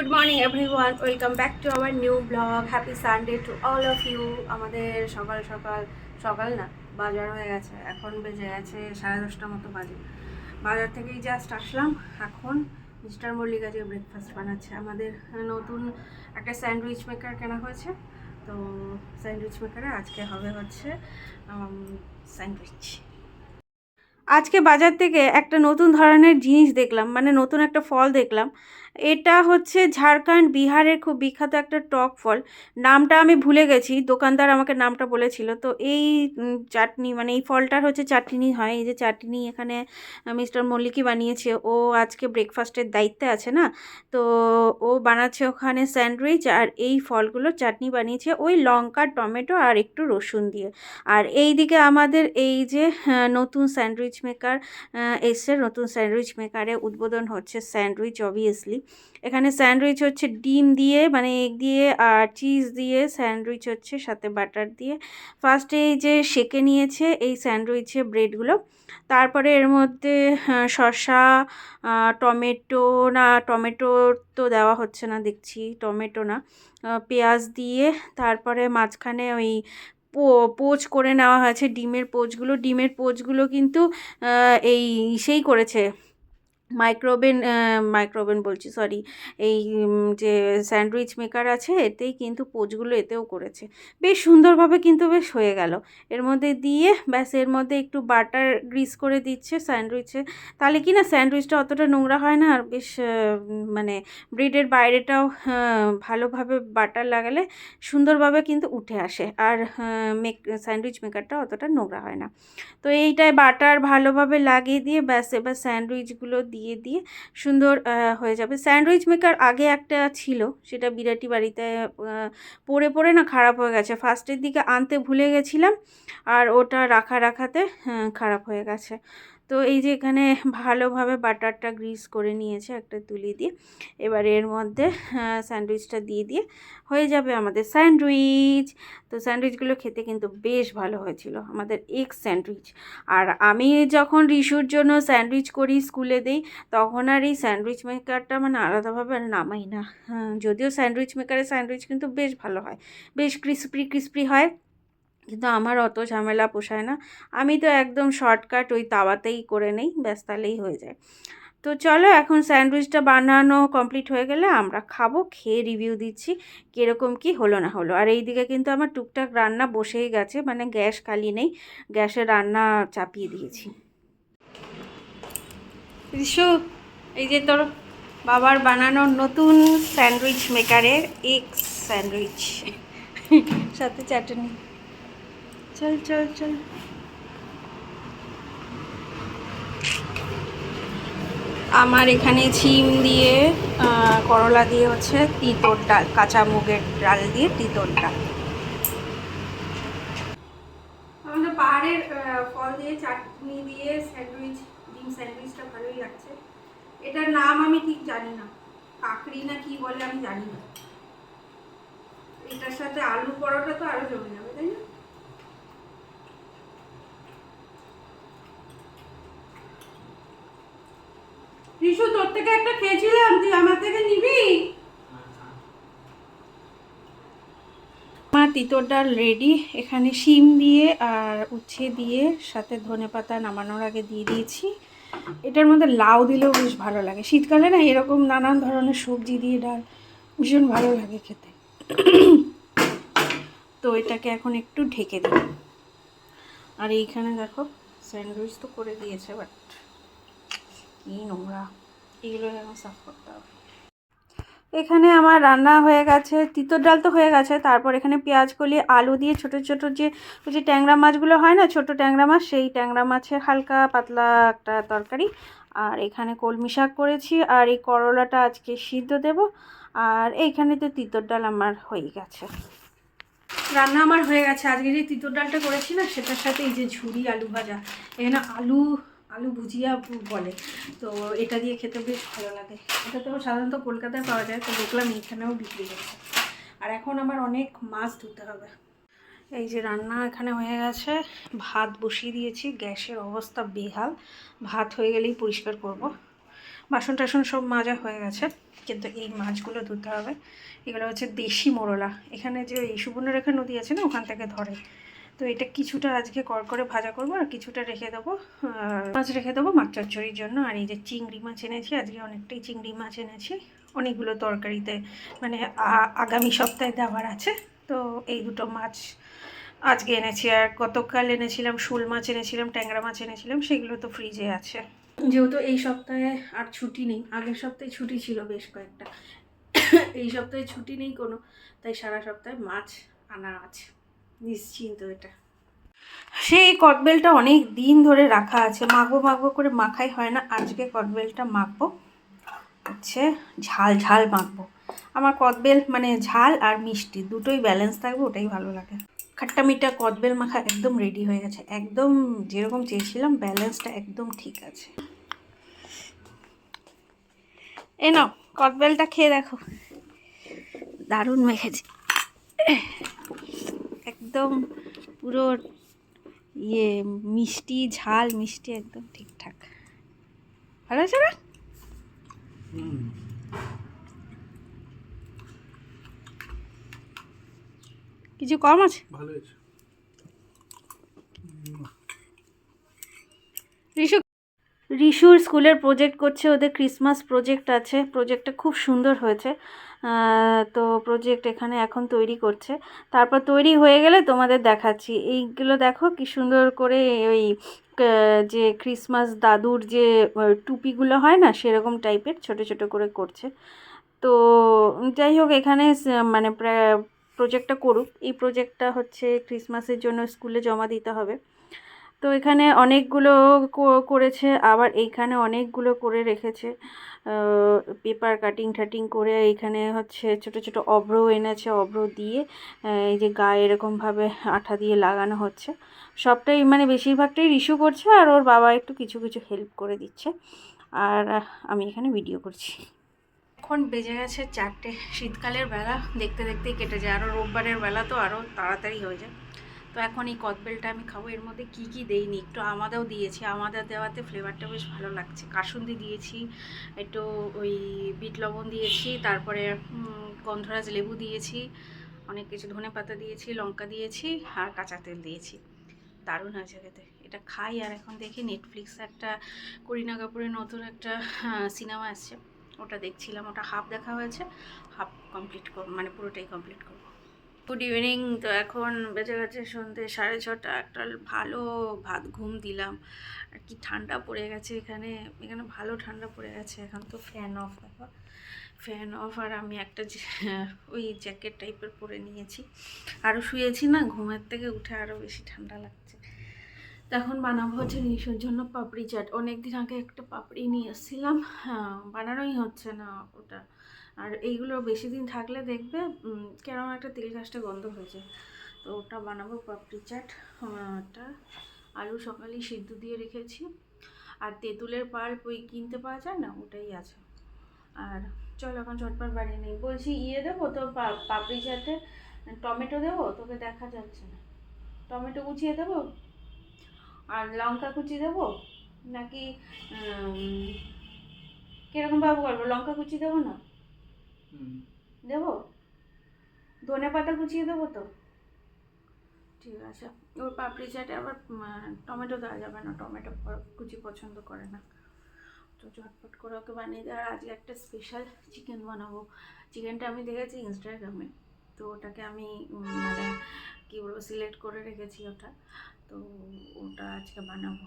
Good morning everyone welcome back to our new blog happy Sunday to all of you আমাদের সকাল সকাল সকাল না, বাজার হয়ে গেছে। এখন বেজে গেছে সাড়ে দশটার মতো বাজে। বাজার থেকেই জাস্ট আসলাম। এখন মিস্টার মল্লিক আজকে ব্রেকফাস্ট বানাচ্ছে। আমাদের নতুন একটা স্যান্ডউইচ মেকার কেনা হয়েছে। তো স্যান্ডউইচ মেকারে আজকে হবে হচ্ছে স্যান্ডউইচ আজকে বাজার থেকে একটা নতুন ধরনের জিনিস দেখলাম। মানে নতুন একটা ফল দেখলাম। এটা হচ্ছে ঝাড়খণ্ড বিহারের খুব বিখ্যাত একটা টক ফল। নামটা আমি ভুলে গেছি, দোকানদার আমাকে নামটা বলেছিল। তো এই চাটনি মানে এই ফলটার হচ্ছে চাটনি হয়। এই যে চাটনি এখানে মিস্টার মল্লিকই বানিয়েছে। ও আজকে ব্রেকফাস্টের দায়িত্বে আছে না? তো ও বানাচ্ছে ওখানে স্যান্ডউইচ আর এই ফলগুলো চাটনি বানিয়েছে ওই লঙ্কা, টমেটো আর একটু রসুন দিয়ে। আর এই দিকে আমাদের এই যে নতুন স্যান্ডউইচ মেকার এসছে। নতুন স্যান্ডউইচ মেকারে উদ্বোধন হচ্ছে স্যান্ডউইচ, অবভিয়াসলি। এখানে স্যান্ডউইচ হচ্ছে ডিম দিয়ে মানে এগ দিয়ে আর চিজ দিয়ে, স্যান্ডউইচ হচ্ছে সাথে বাটার দিয়ে। ফার্স্টে এই যে সেকে নিয়েছে এই স্যান্ডউইচে ব্রেডগুলো, তারপরে এর মধ্যে শসা টমেটো, না টমেটো তো দেওয়া হচ্ছে না, দেখছি টমেটো না পেঁয়াজ দিয়ে, তারপরে মাঝখানে ওই পোচ করে নেওয়া হয়েছে ডিমের পোচগুলো। ডিমের পোচগুলো কিন্তু এই, সেই করেছে মাইক্রোওভেন মাইক্রোওভেন বলছি সরি এই যে স্যান্ডউইচ মেকার আছে, এতেই কিন্তু পোচগুলো এতেও করেছে। বেশ সুন্দরভাবে কিন্তু বেশ হয়ে গেল। এর মধ্যে দিয়ে, ব্যাস, এর মধ্যে একটু বাটার গ্রিস করে দিচ্ছে স্যান্ডউইচে। তাহলে কি না, স্যান্ডউইচটা অতটা নোংরা হয় না, আর বেশ মানে ব্রেডের বাইরেটাও ভালোভাবে বাটার লাগালে সুন্দরভাবে কিন্তু উঠে আসে। আর মেক, স্যান্ডউইচ মেকারটা অতটা নোংরা হয় না। তো এইটায় বাটার ভালোভাবে লাগিয়ে দিয়ে, ব্যাস, এবার স্যান্ডউইচগুলো দিয়ে দিয়ে দিয়ে সুন্দর হয়ে যাবে। স্যান্ডউইচ মেকার আগে একটা ছিল সেটা বিরাটি বাড়িতে পড়ে পড়ে না খারাপ হয়ে গেছে। ফার্স্টের দিকে আনতে ভুলে গেছিলাম আর ওটা রাখা রাখাতে হ্যাঁ, খারাপ হয়ে গেছে। তো এই যে এখানে ভালোভাবে বাটারটা গ্রিস করে নিয়েছে একটা তুলি দিয়ে। এবার এর মধ্যে স্যান্ডউইচটা দিয়ে দিয়ে হয়ে যাবে আমাদের স্যান্ডউইচ। তো স্যান্ডউইচগুলো খেতে কিন্তু বেশ ভালো হয়েছিল, আমাদের এগ স্যান্ডউইচ। আর আমি যখন রিশুর জন্য স্যান্ডউইচ করি স্কুলে দিই, তখন আর এই স্যান্ডউইচ মেকারটা মানে আলাদাভাবে নামাই না। যদিও স্যান্ডউইচ মেকারের স্যান্ডউইচ কিন্তু বেশ ভালো হয়, বেশ ক্রিসপি ক্রিসপি হয়। কিন্তু আমার অত ঝামেলা পোষায় না। আমি তো একদম শর্টকাট ওই তাওয়াতেই করে নেই, ব্যাস তাহলেই হয়ে যায়। তো চলো এখন স্যান্ডউইচটা বানানো কমপ্লিট হয়ে গেলে আমরা খাব, খেয়ে রিভিউ দিচ্ছি, কীরকম কি হলো না হলো। আর এইদিকে কিন্তু আমার টুকটাক রান্না বসেই গেছে মানে গ্যাস খালি নেই গ্যাসে রান্না চাপিয়ে দিয়েছি। রিশু এই যে তোর বাবার বানানো নতুন স্যান্ডউইচ মেকারের এগ স্যান্ডউইচ, সাথে চাটনি। চল চল চল। আমার এখানে ছিম দিয়ে করলা দিয়ে হচ্ছে তিতর ডাল কাঁচা মুগের ডাল দিয়ে তিতর ডাল আমাদের পাহাড়ের ফল দিয়ে চাটনি দিয়ে স্যান্ডউইচ, ডিম স্যান্ডউইচটা ভালোই লাগছে। এটার নাম আমি ঠিক জানি না। কাকড়ি না কি বলে আমি জানি না। এটার সাথে আলু পরোটা তো আরও জমে যাবে, তাই না? রিশু, তোর থেকে একটা খেয়েছিলাম, তুই আমার থেকে নিবি? আমার তিতর ডাল রেডি এখানে শিম দিয়ে আর উচ্ছে দিয়ে সাথে ধনে পাতা নামানোর আগে দিয়ে দিয়েছি। এটার মধ্যে লাউ দিলেও বেশ ভালো লাগে। শীতকালে না এরকম নানান ধরনের সবজি দিয়ে ডাল ভীষণ ভালো লাগে খেতে। তো এটাকে এখন একটু ঢেকে দিই। আর এইখানে দেখো, স্যান্ডউইচ তো করে দিয়েছে বাট নোংরা। এগুলো সাফ করতে হবে। এখানে আমার রান্না হয়ে গেছে, তিতর ডাল তো হয়ে গেছে। তারপর এখানে পেঁয়াজ কলি, আলু দিয়ে ছোট ছোট যে, ওই যে ট্যাংরা মাছগুলো হয় না, ছোট ট্যাংরা মাছ, সেই ট্যাংরা মাছের হালকা পাতলা একটা তরকারি। আর এখানে কলমি শাক করেছি, আর এই করলাটা আজকে সিদ্ধ দেব। আর এইখানে তো তিতর ডাল আমার হয়ে গেছে। রান্না আমার হয়ে গেছে। আজকে যে তিতর ডালটা করেছি না, সেটার সাথে এই যে ঝুড়ি আলু ভাজা। এখানে আলু আলু ভুজিয়া বলে। তো এটা দিয়ে খেতে বেশ ভালো লাগে। এটা তো সাধারণত কলকাতায় পাওয়া যায়, তো দেখলাম এইখানেও বিক্রি হচ্ছে। আর এখন আমার অনেক মাছ ধুতে হবে। এই যে রান্না এখানে হয়ে গেছে। ভাত বসিয়ে দিয়েছি, গ্যাসের অবস্থা বেহাল। ভাত হয়ে গেলেই পরিষ্কার করব। বাসন টাসন সব মাজা হয়ে গেছে, কিন্তু এই মাছগুলো ধুতে হবে। এগুলো হচ্ছে দেশি মোরলা। এখানে যে এই সুবর্ণরেখা নদী আছে না, ওখান থেকে ধরে। তো এটা কিছুটা আজকে কর করে ভাজা করব আর কিছুটা রেখে দেবো মাছ রেখে দেবো মাছ চচ্চড়ির জন্য। আর এই যে চিংড়ি মাছ এনেছি, আজকে অনেকটাই চিংড়ি মাছ এনেছি। অনেকগুলো তরকারিতে মানে আগামী সপ্তাহে দেওয়ার আছে। তো এই দুটো মাছ আজকে এনেছি। আর গতকাল এনেছিলাম শোল মাছ, এনেছিলাম ট্যাংরা মাছ, এনেছিলাম। সেগুলো তো ফ্রিজে আছে। যেহেতু এই সপ্তাহে আর ছুটি নেই, আগের সপ্তাহে ছুটি ছিল বেশ কয়েকটা। এই সপ্তাহে ছুটি নেই কোনো, তাই সারা সপ্তাহে মাছ আনা আছে। নিশ্চিন্ত এটা। সেই কটবেলটা অনেক দিন ধরে রাখা আছে। মাখবো মাখবো করে মাখাই হয় না। আজকে কটবেলটা মাখবো। হচ্ছে ঝাল ঝাল মাখবো। আমার কদবেল মানে ঝাল আর মিষ্টি, দুটোই ব্যালেন্স থাকবে, ওটাই ভালো লাগে। খাট্টা মিঠা কদবেল মাখা একদম রেডি হয়ে গেছে। একদম যেরকম চেয়েছিলাম ব্যালেন্সটা একদম ঠিক আছে। এ নাও কদবেলটা খেয়ে দেখো। দারুণ মেখেছে। একদম পুরো ইয়ে মিষ্টি ঝাল, মিষ্টি একদম ঠিকঠাক। ভালো আছে না? কিছু কম আছে? ভালো হয়েছে রিশু রিশুর স্কুলের প্রজেক্ট করছে, ওদের ক্রিসমাস প্রজেক্ট আছে। প্রজেক্টটা খুব সুন্দর হয়েছে। তো প্রজেক্ট এখানে এখন তৈরি করছে। তারপর তৈরি হয়ে গেলে তোমাদের দেখাচ্ছি। এইগুলো দেখো কি সুন্দর করে ওই যে ক্রিসমাস দাদুর যে টুপিগুলো হয় না, সেরকম টাইপের ছোট ছোট করে করছে। তো যাই হোক, এখানে মানে প্রজেক্টটা করুক। এই প্রজেক্টটা হচ্ছে ক্রিসমাসের জন্য স্কুলে জমা দিতে হবে। তো এখানে অনেকগুলো করেছে, আবার এইখানে অনেকগুলো করে রেখেছে। পেপার কাটিং টাটিং করে এইখানে হচ্ছে ছোট ছোট অভ্র এনেছে, অভ্র দিয়ে এই যে গায়ে এরকমভাবে আঠা দিয়ে লাগানো হচ্ছে। সবটাই মানে বেশিরভাগটাই রিশু করছে আর ওর বাবা একটু কিছু কিছু হেল্প করে দিচ্ছে। আর আমি এখানে ভিডিও করছি। এখন বেজে গেছে চারটে। শীতকালের বেলা দেখতে, দেখতেই কেটে যায়। আরও রোববারের বেলা তো আরও তাড়াতাড়ি হয়ে যায়। তো এখন এই কদবেলটা আমি খাব। এর মধ্যে কি কি দেইনি? একটু আমাদেও দিয়েছি। আমাদের দেওয়াতে ফ্লেভারটা বেশ ভালো লাগছে। কাসুন্দি দিয়েছি, একটু ওই বিট লবণ দিয়েছি, তারপরে গন্ধরাজ লেবু দিয়েছি, অনেক কিছু ধনে পাতা দিয়েছি, লঙ্কা দিয়েছি, আর কাঁচা তেল দিয়েছি। দারুণ হয়েছে খেতে। এটা খাই, আর এখন দেখি নেটফ্লিক্স একটা করিনা কাপুরের নতুন একটা সিনেমা আসছে। ওটা দেখছিলাম। ওটা হাফ দেখা হয়েছে। হাফ কমপ্লিট মানে পুরোটাই কমপ্লিট করব। Good evening. তো এখন বেজে গেছে সন্ধ্যে সাড়ে ছটা। একটা ভালো ভাত ঘুম দিলাম। আর কি ঠান্ডা পড়ে গেছে এখানে। এখানে ভালো ঠান্ডা পড়ে গেছে। এখন তো ফ্যান অফ দেখো। ফ্যান অফ আর আমি একটা ওই জ্যাকেট টাইপের পরে নিয়েছি। আরও শুয়েছি না, ঘুমের থেকে উঠে আরও বেশি ঠান্ডা লাগছে। এখন বানাবো হচ্ছে নিশুর জন্য পাপড়ি চাট। অনেক দিন আগে একটা পাপড়ি নিয়ে এসেছিলাম। হ্যাঁ বানানোই হচ্ছে না ওটা। আর এইগুলো বেশি দিন থাকলে দেখবে কেরম একটা তেল গাছটা গন্ধ হয়ে যায় তো ওটা বানাবো পাপড়ি চাট ওটা আলু সকালেই সিদ্ধ দিয়ে রেখেছি। আর তেঁতুলের পাল্প ওই কিনতে পাওয়া যায় না, ওটাই আছে। আর চল এখন চটপট বানিয়ে নেই। বলছি ইয়ে দেবো তো পাপড়ি চাটে টমেটো দেবো? তোকে দেখা যাচ্ছে না। টমেটো কুচিয়ে দেবো? আর লঙ্কা কুচি দেবো? নাকি কীরকমভাবে কীরকম করব? লঙ্কা কুচি দেবো না? দেবো? ধনে পাতা কুচিয়ে দেবো তো? ঠিক আছে। ওর পাপড়ি চাটে আবার টমেটো দেওয়া যাবে না। টমেটো কুচি পছন্দ করে না। তো ঝটপট করে ওকে বানিয়ে দেওয়ার আজকে একটা স্পেশাল চিকেন বানাবো। চিকেনটা আমি দেখেছি ইনস্টাগ্রামে তো ওটাকে আমি মানে কী বলব সিলেক্ট করে রেখেছি ওটা। তো ওটা আজকে বানাবো।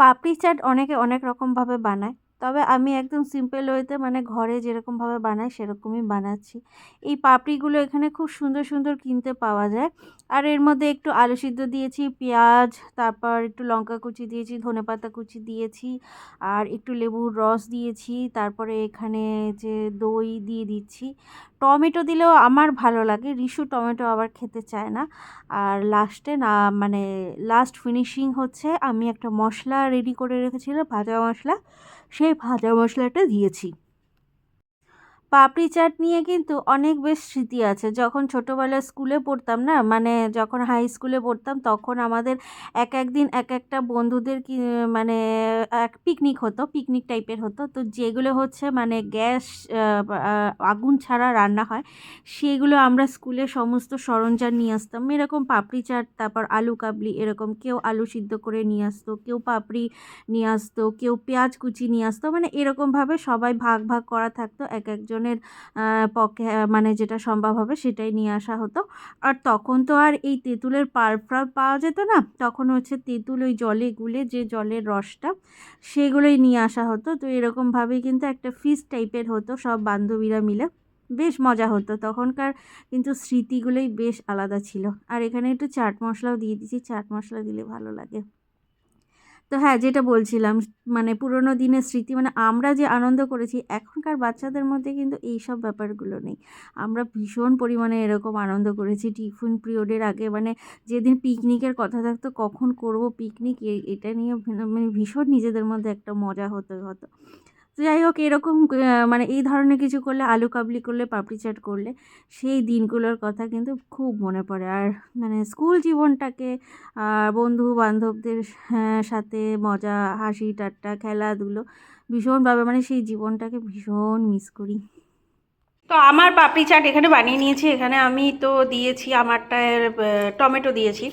পাপড়ি চাট অনেকে অনেক রকমভাবে বানায়। তবে আমি একদম সিম্পল ওয়েতে মানে ঘরে যেরকমভাবে বানাই সেরকমই বানাচ্ছি। এই পাপড়িগুলো এখানে খুব সুন্দর সুন্দর কিনতে পাওয়া যায়। আর এর মধ্যে একটু আলু সিদ্ধ দিয়েছি, পেঁয়াজ, তারপর একটু লঙ্কা কুচি দিয়েছি ধনেপাতা কুচি দিয়েছি, আর একটু লেবুর রস দিয়েছি, তারপরে এখানে যে দই দিয়ে দিচ্ছি। টমেটো দিলেও আমার ভালো লাগে রিশু টমেটো আবার খেতে চায় না। আর লাস্টে না মানে লাস্ট ফিনিশিং হচ্ছে, আমি একটা মশলা রেডি করে রেখেছিলাম, ভাজা মশলা। সেই ভাজা মশলাটা দিয়েছি। পাপড়ি চাট নিয়ে কিন্তু অনেক বেশ স্মৃতি আছে। যখন ছোটোবেলায় স্কুলে পড়তাম না মানে যখন হাই স্কুলে পড়তাম, তখন আমাদের এক এক দিন এক একটা বন্ধুদের কি মানে এক পিকনিক হতো পিকনিক টাইপের হতো। তো যেগুলো হচ্ছে মানে গ্যাস আগুন ছাড়া রান্না হয়, সেগুলো আমরা স্কুলে সমস্ত সরঞ্জাম নিয়ে আসতাম। এরকম পাপড়ি চাট, তারপর আলু কাবলি, এরকম কেউ আলু সিদ্ধ করে নিয়ে আসতো, কেউ পাপড়ি নিয়ে আসতো, কেউ পেঁয়াজ কুচি নিয়ে আসতো। মানে এরকমভাবে সবাই ভাগ ভাগ করা থাকতো, এক একজনের পক্ষে মানে যেটা সম্ভব হবে সেটাই নিয়ে আসা হতো। আর তখন তো আর এই তেঁতুলের পাল্প ফাল্প পাওয়া যেত না, তখন হচ্ছে তেঁতুল ওই জলে গুলে যে জলের রসটা সেগুলোই নিয়ে আসা হতো। তো এরকমভাবেই কিন্তু একটা ফিস টাইপের হতো সব বান্ধবীরা মিলে। বেশ মজা হতো। তখনকার কিন্তু স্মৃতিগুলোই বেশ আলাদা ছিল। আর এখানে একটু চাট মশলাও দিয়ে দিয়েছি। চাট মশলা দিলে ভালো লাগে। তো হ্যাঁ যেটা বলছিলাম মানে পুরনো দিনের স্মৃতি মানে আমরা যে আনন্দ করেছি, এখনকার বাচ্চাদের মধ্যে কিন্তু এই সব ব্যাপারগুলো নেই। আমরা ভীষণ পরিমাণে এরকম আনন্দ করেছি, টিফিন পিরিয়ডের আগে মানে যেদিন পিকনিকের কথা থাকতো, কখন করব পিকনিক এটা নিয়ে মানে ভীষণ নিজেদের মধ্যে একটা মজা হতে, হতো। তো যাই হোক এরকম মানে এই ধরনের কিছু করলে আলু কাবলি করলে পাপড়ি চাট করলে সেই দিনগুলোর কথা কিন্তু খুব মনে পড়ে। আর মানে স্কুল জীবনটাকে বন্ধু বান্ধবদের হ্যাঁ, সাথে মজা হাসি ঠাট্টা খেলাধুলো ভীষণভাবে মানে সেই জীবনটাকে ভীষণ মিস করি। তো আমার পাপড়ি চাট এখানে বানিয়ে নিয়েছি। এখানে আমি তো দিয়েছি আমারটায় টমেটো দিয়েছি।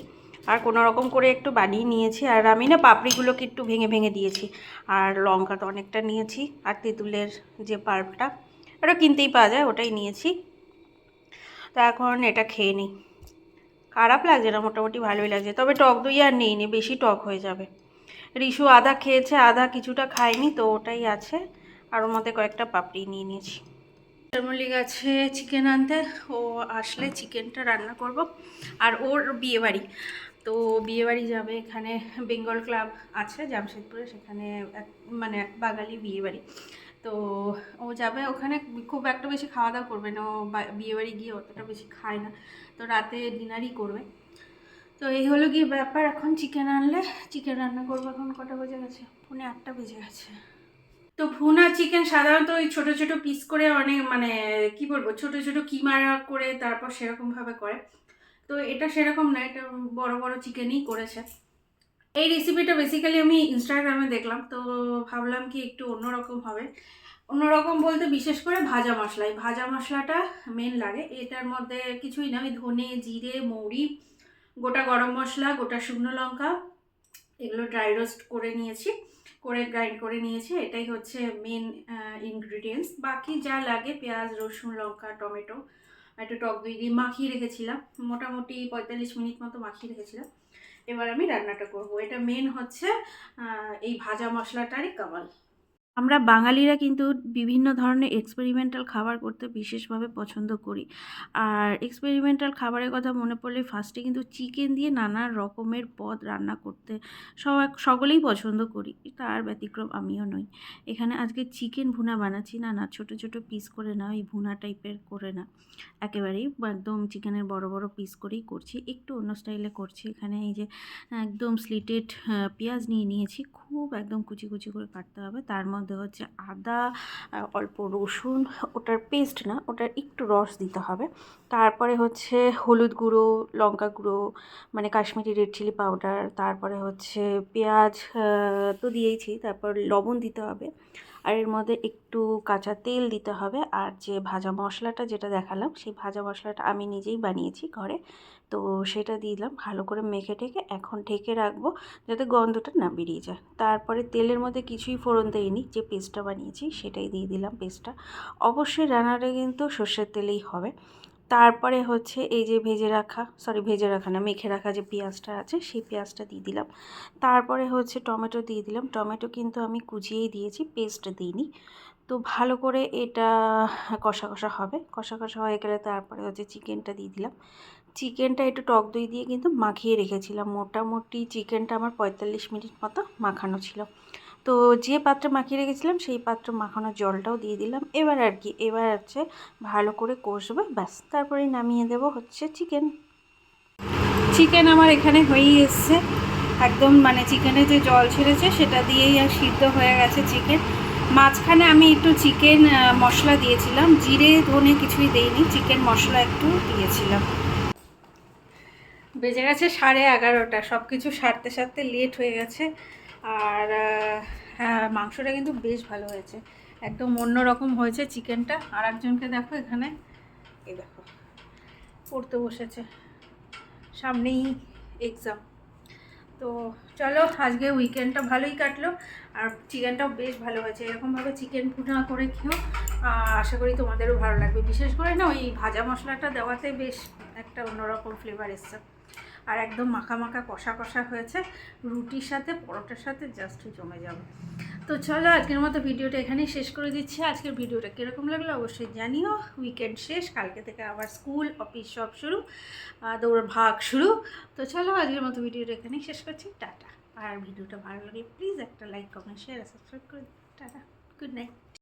আর কোনো রকম করে একটু বানিয়ে নিয়েছি। আর আমি না পাপড়িগুলোকে একটু ভেঙে ভেঙে দিয়েছি। আর লঙ্কা তো অনেকটা নিয়েছি। আর তেঁতুলের যে পার্পটা ওটা কিনতেই পাওয়া যায়, ওটাই নিয়েছি। তো এখন এটা খেয়ে নিই। খারাপ লাগছে না, মোটামুটি ভালোই লাগছে। তবে টক দই আর নেই নি, বেশি টক হয়ে যাবে। রিশু আদা খেয়েছে, আদা কিছুটা খায়নি, তো ওটাই আছে। আর ওর মধ্যে কয়েকটা পাপড়ি নিয়ে নিয়েছি। মল্লিক আছে চিকেন আনতে, ও আসলে চিকেনটা রান্না করব। আর ওর বিয়েবাড়ি। তো বিয়েবাড়ি যাবে এখানে বেঙ্গল ক্লাব আছে, জামশেদপুরে, সেখানে এক মানে এক বাঙালি বিয়েবাড়ি। তো ও যাবে ওখানে, খুব একটা বেশি খাওয়া দাওয়া করবে না, ও বিয়েবাড়ি গিয়ে অতটা বেশি খায় না। তো রাতে ডিনারই করবে। তো এই হলো গিয়ে ব্যাপার, এখন চিকেন আনলে চিকেন রান্না করব এখন কটা বেজে গেছে? ফোনে আটটা বেজে গেছে। তো ভুনা চিকেন সাধারণত ওই ছোটো ছোটো পিস করে অনেক মানে কি বলব, ছোটো ছোটো কিমা করে তারপর সেরকমভাবে করে। তো এটা সেরকম না, এটা বড় বড় চিকেনই করেছে। এই রেসিপিটা বেসিক্যালি আমি ইনস্টাগ্রামে দেখলাম, তো ভাবলাম কি একটু অন্যরকম হবে। অন্যরকম বলতে বিশেষ করে ভাজা মশলা, এই ভাজা মশলাটা মেন লাগে। এটার মধ্যে কিছুই না আমি ধনে, জিরে, মৌরি, গোটা গরম মশলা, গোটা শুকনো লঙ্কা, এগুলো ড্রাই রোস্ট করে নিয়েছি। করে গ্রাইন্ড করে নিয়েছি, এটাই হচ্ছে মেন ইনগ্রিডিয়েন্টস বাকি যা লাগে পেঁয়াজ, রসুন, লঙ্কা, টমেটো, একটু টক দই দিয়ে মাখিয়ে রেখেছিলাম। মোটামুটি পঁয়তাল্লিশ মিনিট মতো মাখিয়ে রেখেছিলাম। এবার আমি রান্নাটা করব। এটা মেন হচ্ছে এই ভাজা মশলাটারই কামাল। আমরা বাঙালিরা কিন্তু বিভিন্ন ধরনের এক্সপেরিমেন্টাল খাবার করতে বিশেষভাবে পছন্দ করি। আর এক্সপেরিমেন্টাল খাবারের কথা মনে পড়লে ফার্স্টে কিন্তু চিকেন দিয়ে নানা রকমের পদ রান্না করতে সবাই সকলেই পছন্দ করি, তার ব্যতিক্রম আমিও নই। এখানে আজকে চিকেন ভুনা বানাচ্ছি, না না, ছোটো ছোটো পিস করে না ওই ভুনা টাইপের করে না একেবারেই একদম চিকেনের বড় বড় পিস করেই করছি, একটু অন্য স্টাইলে করছি। এখানে এই যে একদম স্লিটেড পেঁয়াজ নিয়ে নিয়েছি, খুব একদম কুচি কুচি করে কাটতে হবে, তার মধ্যে মধ্যে হচ্ছে আদা অল্প রসুন, ওটার পেস্ট না, ওটার একটু রস দিতে হবে। তারপরে হচ্ছে হলুদ গুঁড়ো, লঙ্কা গুঁড়ো মানে কাশ্মীরি রেড চিলি পাউডার তারপরে হচ্ছে পেঁয়াজ তো দিয়েইছি, তারপর লবণ দিতে হবে। আর এর মধ্যে একটু কাঁচা তেল দিতে হবে। আর যে ভাজা মশলাটা যেটা দেখালাম, সেই ভাজা মশলাটা আমি নিজেই বানিয়েছি ঘরে। তো সেটা দিলাম, ভালো করে মেখে টেখে এখন ঢেকে রাখব যাতে গন্ধটা না বেরিয়ে যায়। তারপরে তেলের মধ্যে কিছুই ফোড়ন দেয়নি যে পেস্টটা বানিয়েছি সেটাই দিয়ে দিলাম পেস্টটা। অবশ্যই রান্নাটা কিন্তু সর্ষের তেলেই হবে। তারপরে হচ্ছে এই যে ভেজে রাখা সরি ভেজে রাখা না, মেখে রাখা যে পেঁয়াজটা আছে, সেই পেঁয়াজটা দিয়ে দিলাম। তারপরে হচ্ছে টমেটো দিয়ে দিলাম। টমেটো কিন্তু আমি কুচিয়েই দিয়েছি পেস্ট দিইনি। তো ভালো করে এটা কষা কষা হবে। কষা কষা হয়ে গেলে তারপরে হচ্ছে চিকেনটা দিয়ে দিলাম। চিকেনটা একটু টক দই দিয়ে কিন্তু মাখিয়ে রেখেছিলাম। মোটামুটি চিকেনটা আমার পঁয়তাল্লিশ মিনিট মতো মাখানো ছিল। তো যে পাত্রে মাখিয়ে রেখেছিলাম, সেই পাত্র মাখানোর জলটাও দিয়ে দিলাম। এবার আর কি, এবার হচ্ছে ভালো করে কষবে, ব্যাস। তারপরে নামিয়ে দেব হচ্ছে চিকেন চিকেন আমার এখানে হয়েই এসছে। একদম মানে চিকেনে যে জল ছেড়েছে, সেটা দিয়েই আর সিদ্ধ হয়ে গেছে চিকেন মাঝখানে আমি একটু চিকেন মশলা দিয়েছিলাম। জিরে, ধনে কিছুই দেইনি চিকেন মশলা একটু দিয়েছিলাম। বেজে গেছে সাড়ে এগারোটা। সব কিছু সারতে সারতে লেট হয়ে গেছে। আর হ্যাঁ মাংসটা কিন্তু বেশ ভালো হয়েছে। একদম অন্য রকম হয়েছে চিকেনটা। আর একজনকে দেখো এখানে। এই দেখো, পড়তে বসেছে। সামনেই এক্সাম তো চলো, আজকে উইকেন্ডটা ভালোই কাটলো। আর চিকেনটাও বেশ ভালো হয়েছে। এরকমভাবে চিকেন ভুনা করে খেও। আশা করি তোমাদেরও ভালো লাগবে। বিশেষ করে না, ওই ভাজা মশলাটা দেওয়াতে বেশ একটা অন্যরকম ফ্লেভার এসছে। আর একদম মাখা মাখা কষা কষা হয়েছে। রুটির সাথে, পরোটার সাথে জাস্ট জমে যাবে। তো চলো আজকের মতো ভিডিওটা এখানেই শেষ করে দিচ্ছি। আজকের ভিডিওটা কীরকম লাগল অবশ্যই জানিও। উইকেন্ড শেষ, কালকে থেকে আবার স্কুল অফিস সব শুরু দৌড় ভাগ শুরু। তো চলো আজকের মতো ভিডিওটা এখানেই শেষ করছি। টাটা। আর ভিডিওটা ভালো লাগলে প্লিজ একটা লাইক কমেন্ট শেয়ার সাবস্ক্রাইব করে। টাটা। Good night